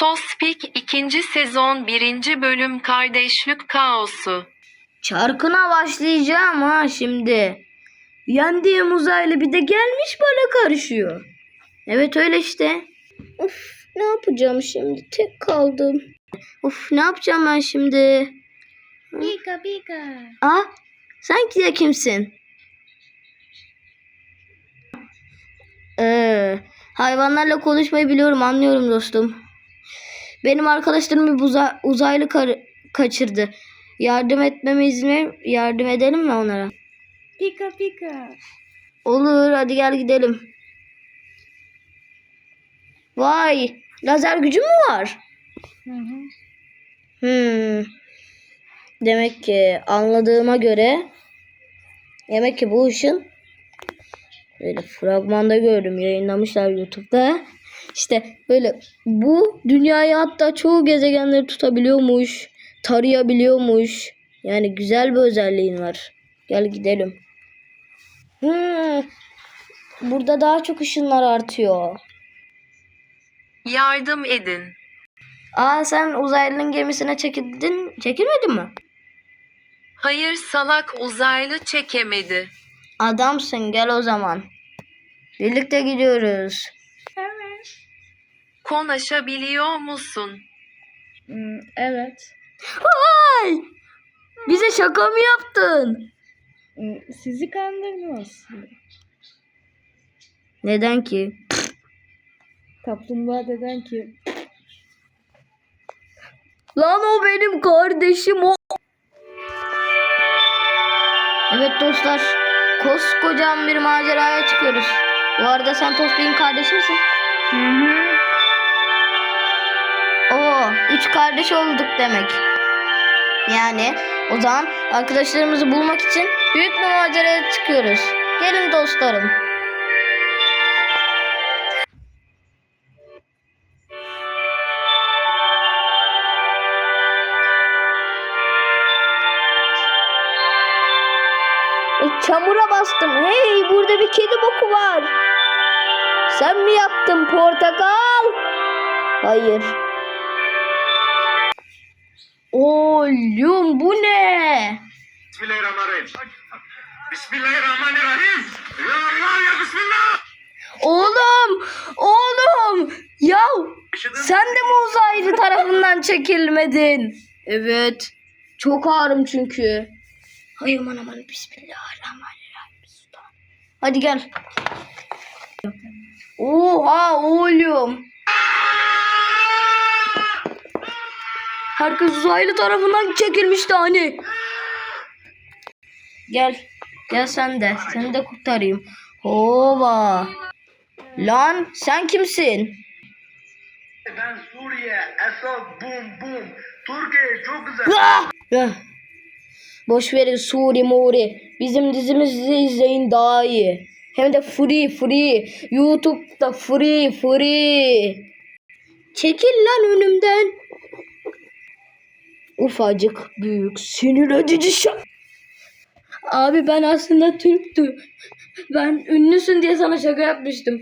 Tospik 2. sezon 1. bölüm Kardeşlik Kaosu. Çarkına başlayacağım ha şimdi. Yendiğim uzaylı bir de gelmiş bana karışıyor. Evet öyle işte. Of ne yapacağım şimdi? Tek kaldım. Of ne yapacağım ben şimdi? Pika pika. Aa sen ki de kimsin? Ee, hayvanlarla konuşmayı biliyorum anlıyorum dostum. Benim arkadaşlarım bir buza- uzaylı kaçırdı. Yardım etmeme izin ver. Yardım edelim mi onlara? Pika pika. Olur hadi gel gidelim. Vay lazer gücü mü var? Hı hı. Hmm. Demek ki anladığıma göre demek ki bu ışın böyle fragmanda gördüm yayınlamışlar YouTube'da. İşte böyle bu dünyayı hatta çoğu gezegenleri tutabiliyormuş, tarayabiliyormuş. Yani güzel bir özelliğin var. Gel gidelim. Hmm. Burada daha çok ışınlar artıyor. Yardım edin. Aa sen uzaylının gemisine çekildin, çekilmedin mi? Hayır salak uzaylı çekemedi. Adamsın gel o zaman. Birlikte gidiyoruz. Konuşabiliyor musun? Hmm, evet. Ay! Bize şaka mı yaptın? Hmm, Sizi kandırdım aslında. Neden ki? Kaplumbağa deden ki Lan o benim kardeşim o. Evet dostlar. Koskocaman bir maceraya çıkıyoruz. Bu arada sen Tospik'in kardeşi misin? Hı hı. Üç kardeş olduk demek. Yani o zaman arkadaşlarımızı bulmak için büyük bir maceraya çıkıyoruz. Gelin dostlarım. E, çamura bastım. Hey burada bir kedi boku var. Sen mi yaptın portakal? Hayır. Oğlum bu ne? Bismillahirrahmanirrahim. Bismillahirrahmanirrahim. Ya Allah ya Bismillah. Oğlum, oğlum. Ya sen de mi uzaylı tarafından çekilmedin? Evet. Çok ağrım çünkü. Hay aman aman bismillahirrahmanirrahim. Hadi gel. Oha oğlum. Herkes uzaylı tarafından çekilmişti hani. Gel. Gel sen de. Seni de kurtarayım. Hova. Lan sen kimsin? Ben Suriye, Esad, bum bum. Türkiye çok güzel. Ah! Boş verin Suri Muri. Bizim dizimizi izleyin daha iyi. Hem de free free. YouTube'da free free. Çekil lan önümden. Ufacık büyük sinir edici şak. Abi ben aslında Türktüm. Ben ünlüsün diye sana şaka yapmıştım.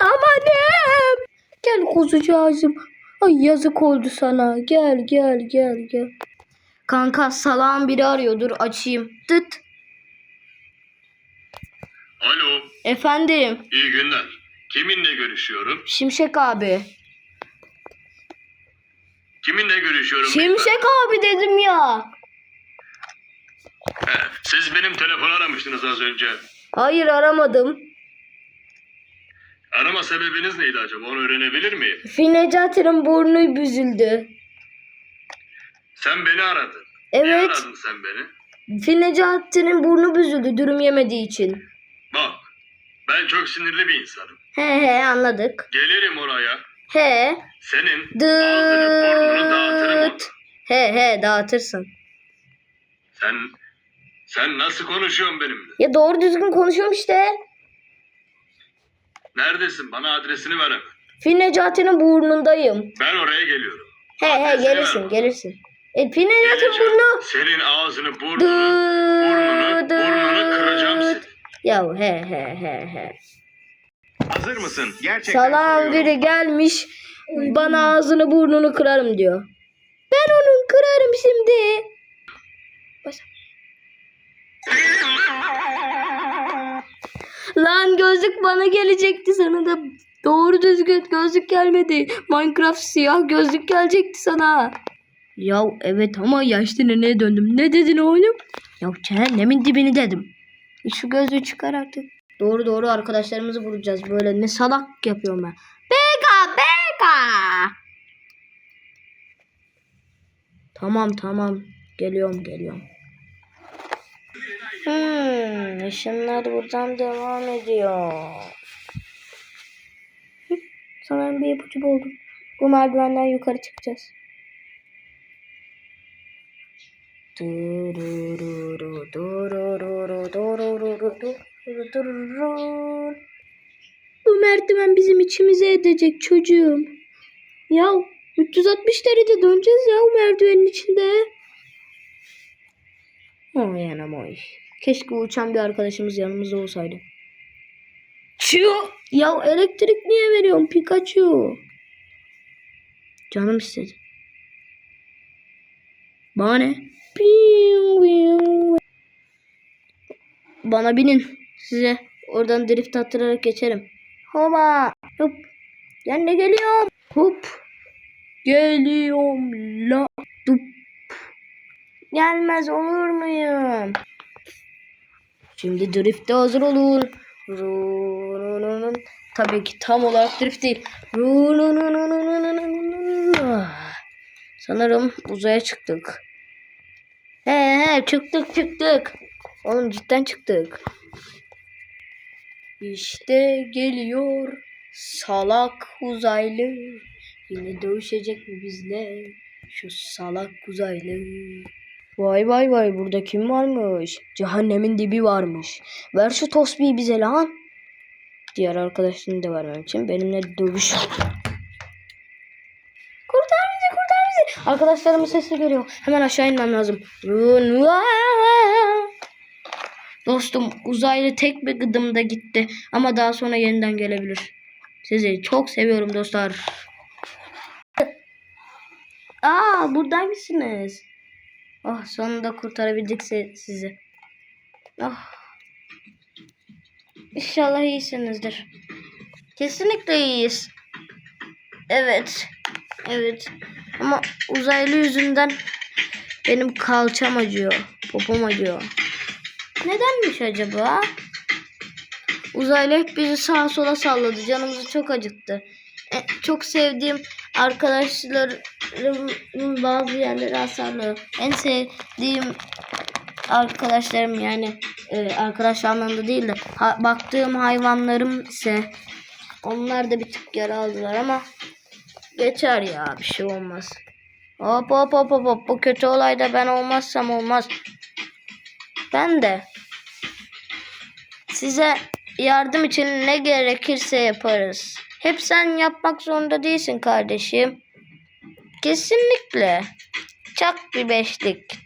Amanım. Gel kuzucağızım. Ay yazık oldu sana. Gel gel gel gel. Kanka salağın biri arıyor. Dur açayım. Tıt. Alo, Efendim. iyi günler. Kiminle görüşüyorum? Şimşek abi. Kiminle görüşüyorum? Şimşek abi dedim ya. He, siz benim telefonu aramıştınız az önce. Hayır aramadım. Arama sebebiniz neydi acaba? Onu öğrenebilir miyim? Finecati'nin burnu büzüldü. Sen beni aradın. Niye Evet. aradın sen beni? Finecati'nin burnu büzüldü dürüm yemediği için. Ben çok sinirli bir insanım. He he anladık. Gelirim oraya. He. Senin ağzını burnunu dağıtırım. Dıt. He he dağıtırsın. Sen, sen nasıl konuşuyorsun benimle? Ya doğru düzgün konuşuyorum işte. Neredesin? Bana adresini ver hemen. Fil Necati'nin burnundayım. Ben oraya geliyorum. He he Adresini gelirsin ver. gelirsin. E Peanut'ın burnu. Senin ağzını burnunu, burnunu, burnunu kıracağım seni. Ya he he he he. Hazır mısın? Gerçekten soruyorum. biri gelmiş bana ağzını burnunu kırarım diyor. Ben onun kırarım şimdi. Lan gözlük bana gelecekti sana da doğru düzgün gözlük gelmedi. Minecraft siyah gözlük gelecekti sana. Ya evet ama yaşlı neneye döndüm. Ne dedin oğlum? Ya cehennemin dibini dedim. Şu gözlüğü çıkar artık. Doğru doğru arkadaşlarımızı vuracağız. Böyle ne salak yapıyorum ben. Beka beka. Tamam tamam. Geliyorum geliyorum. Hmm, ışınlar buradan devam ediyor. Sanırım bir ipucu buldum. Bu merdivenden yukarı çıkacağız. Bu merdiven bizim içimize edecek çocuğum. Ya 360 derece döneceğiz ya o merdivenin içinde. Oy anam oy. Keşke uçan bir arkadaşımız yanımızda olsaydı. Çiyo. Ya elektrik niye veriyorsun Pikachu? Canım istedi. Bana ne? Bana binin. Size oradan drift attırarak geçerim. Hoba. Hop. Ben de geliyorum. Hop. Geliyorum la. Dup. Gelmez olur muyum? Şimdi drift'te hazır olun. Tabii ki tam olarak drift değil. Sanırım uzaya çıktık. He he çıktık çıktık. Oğlum cidden çıktık. İşte geliyor salak uzaylı. Yine dövüşecek mi bizle? Şu salak uzaylı. Vay vay vay burada kim varmış? Cehennemin dibi varmış. Ver şu tosbiyi bize lan. Diğer arkadaşını da vermem için benimle dövüş. Kurtar bizi kurtar bizi. Arkadaşlarımın sesi geliyor. Hemen aşağı inmem lazım. Dostum uzaylı tek bir gıdımda gitti. Ama daha sonra yeniden gelebilir. Sizi çok seviyorum dostlar. Aa buradaymışsınız. Oh sonunda kurtarabildik si- sizi. Oh. İnşallah iyisinizdir. Kesinlikle iyiyiz. Evet. Evet. Ama uzaylı yüzünden benim kalçam acıyor. Popom acıyor. Nedenmiş acaba? Uzaylı hep bizi sağa sola salladı. Canımızı çok acıttı. E, çok sevdiğim arkadaşlarımın bazı yerleri hasarlı. En sevdiğim arkadaşlarım yani e, arkadaş anlamında değil de ha- baktığım hayvanlarım ise onlar da bir tık yara aldılar ama geçer ya bir şey olmaz. Hop hop hop hop hop bu kötü olayda ben olmazsam olmaz. Ben de size yardım için ne gerekirse yaparız. Hep sen yapmak zorunda değilsin kardeşim. Kesinlikle. Çak bir beşlik.